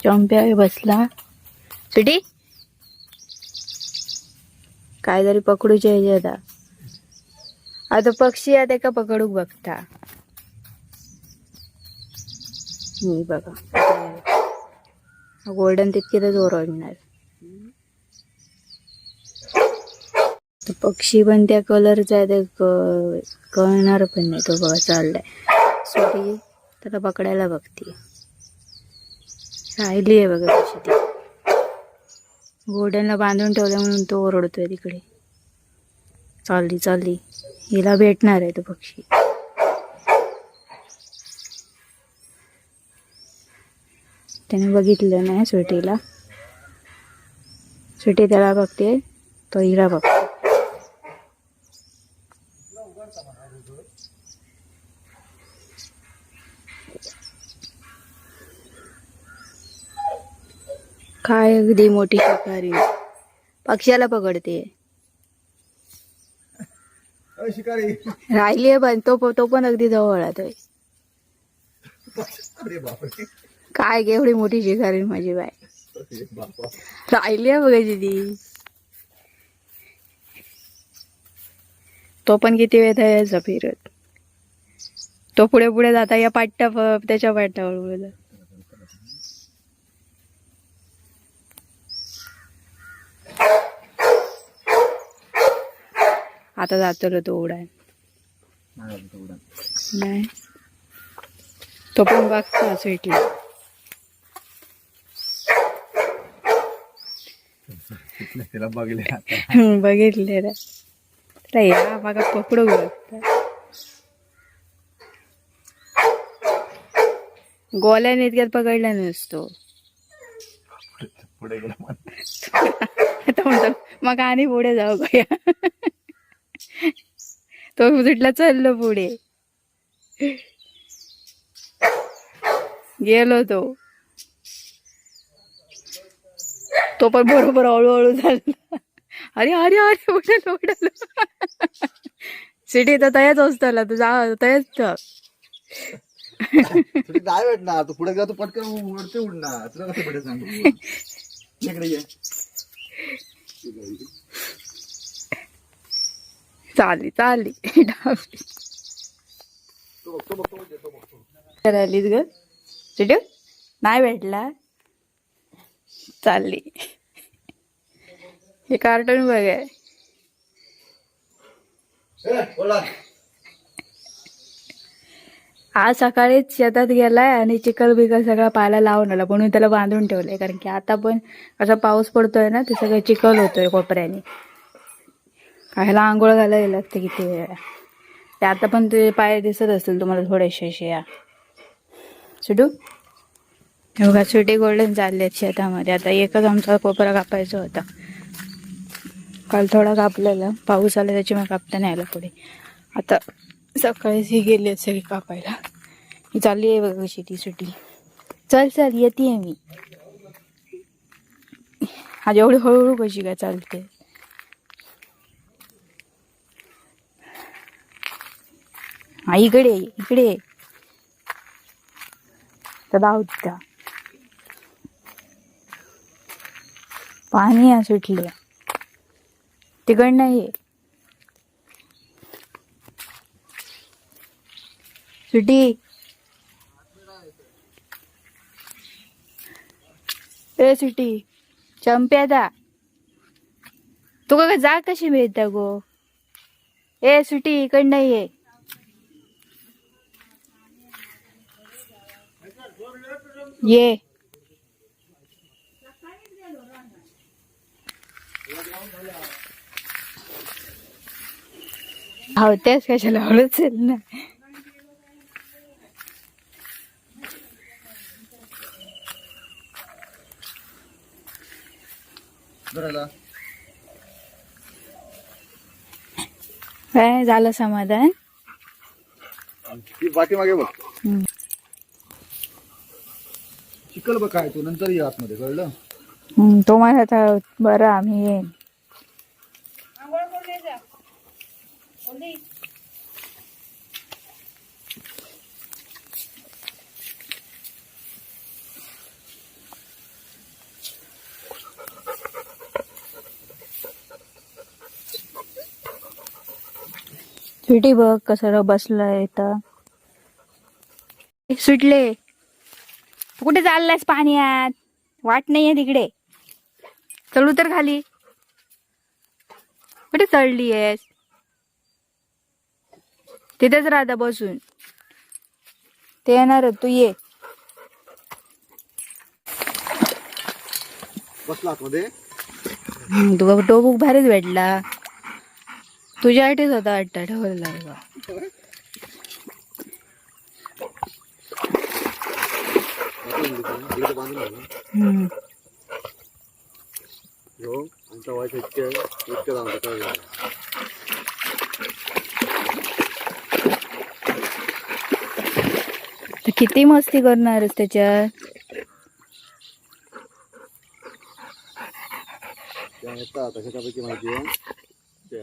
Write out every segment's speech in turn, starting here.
चंप्या बसला. सुटी काय तरी पकडूचे आता आता पक्षी आहे का पकडूक बघता? मी बघा. गोल्डन तितके तर ओरडणार तो पक्षी पण त्या कलरचा आहे ते क- कळणार पण नाही तो बघा चाललाय. सुटी त्याला पकडायला बघते. राहिली आहे बघा कशी ती गोल्डनला बांधून ठेवलं म्हणून तो ओरडतोय तिकडे. चालली चालली. हिला भेटणार आहे तो पक्षी. त्याने बघितलं नाही स्वीटीला. स्वीटी त्याला बघते तो हिला बघते. काय अगदी मोठी शिकारी. पक्ष्याला पकडते. शिकारी. राहिली आहे पण तो तो पण अगदी जवळ आहे काय गे एवढी मोठी शिकारी माझी बाय राहिली आहे बघायची ती तो पण किती वेळ यायचा फिरत. तो पुढे पुढे जाता या पाट्या त्याच्या पाट्यावर पुढे जात. आता जातो तो उडाय नाही. तो पण बघता स्वीटला बघितले रे. या बघा पकडू बघता गोल्याने इतक्यात पकडला नसतो. पुढे गेला मग आणि पुढे जाऊ गया तो सुटला चाललो पुढे. गेलो तो. तो पण बरोबर हळूहळू झाला. अरे अरे अरे उडल उडल. सिटी तर तयाच असताला तू जा तयाच काय भेटणार तू पुढे गेला तू पटकन उडते उडणार तुला कसं भेटेल सांगू? बघ बघ बघ बघ तो राहिलीस ग? नाही भेटला. चालली हे कार्टून बघाय बोला. आज सकाळीच शेतात गेलाय आणि चिखल बिकल सगळं पाहायला लावून आला. म्हणून त्याला बांधून ठेवलंय. कारण की आता पण असा पाऊस पडतोय ना ते सगळं चिखल होतोय कोपऱ्याने. ह्याला आंघोळ घालायला लागते किती वेळा. ते आता पण ते पाय दिसत असतील तुम्हाला थोडेसे असे या. सुटू एवढा बघा सुटी गोल्डन चालले शेतामध्ये. आता एकच आमचा कोपरा कापायचा होता. काल थोडा कापलेला. पाऊस आला त्याची मग कापता नाही आला पुढे. आता सकाळीच ही गेली आहेत सगळी कापायला. ही चालली आहे बघा कशी ती सुटी. चल चल येते मी. आज एवढी हळूहळू कशी काय चालते? हा इकडे इकडे तर तर धावता पाणी आहे सुटले. तिकडनं ये. सुटी. ए सुटी चंप्यादा तुका का जाग कशी मिळता गो? ए सुटी इकडनं ये. ये। धावतेस कशाला हळूच ना? काय झालं समाधान? ती पाठीमागे बघ. चिकल बघ काय तू? नंतर ये आतमध्ये कळलं? तो माझ्या होता बरं आम्ही येईन ये. स्वीटी बघ कसं बसलाय तर सुटले. कुठे चाललायस पाण्यात? वाट नाहीये तिकडे. चलू तर खाली. कुठे चढली आहेस तिथेच राहता बसून. ते येणार तू ये. बसला आतमध्ये. टोबूक भारीच भेटला. तुझ्यासाठीच होता वाटतं ठेवलेला आहे बा. इकडे बांधून घाला. हम्म. हो आमचा वाईट इतके इतके जाऊन काय. तर किती मस्ती करणारच त्याच्यात त्या येतात कशापैकी माहिती आहे त्या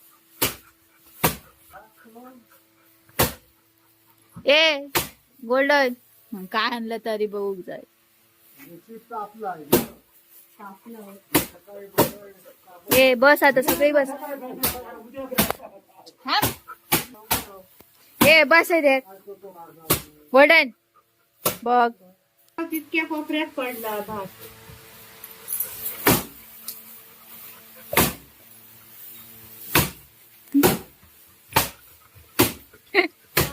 ए गोल्डन. काय आणलं तरी बघू जाय. ए बस आता सगळी बस. थांब. ए बस आहे गोल्डन. बघ. तितक्या कोपऱ्यात पडला भात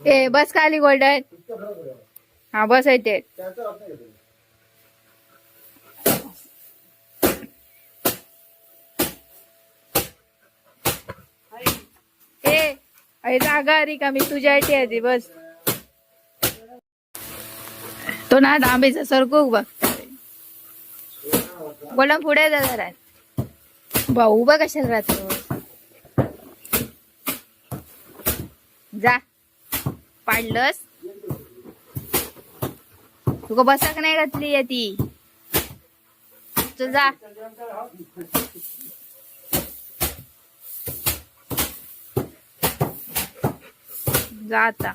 ए बस खाली गोल्डन हा बस आहे ते. ए जागा अरे का? मी तुझ्या इथे आधी बस. तो ना दांबेचा सरकूक बघ. गोल्डन पुढे जा जरा. भाऊ उभा कशाला राहतो? जा. पाडलंस? तुका बसाक नाही घातली आहे ती. तू जा. आता.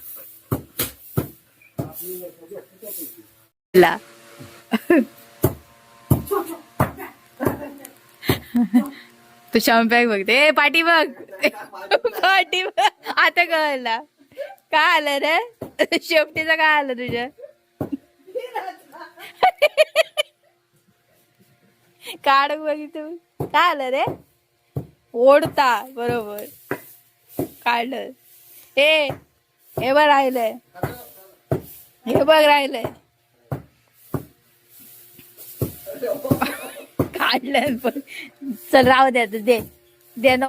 ला. तू शॅम्पॅक बघते पाठी बघ. पाठी बघ. आता कळला. काय आलं रे? शेपटीचं काय आलं तुझ्या? काढ तू काय आलं रे? ओढता बरोबर. काढलं. हे हे बघ राहिलंय. हे बघ राहिलंय. काढलं पण चल राहू द्या दे. दे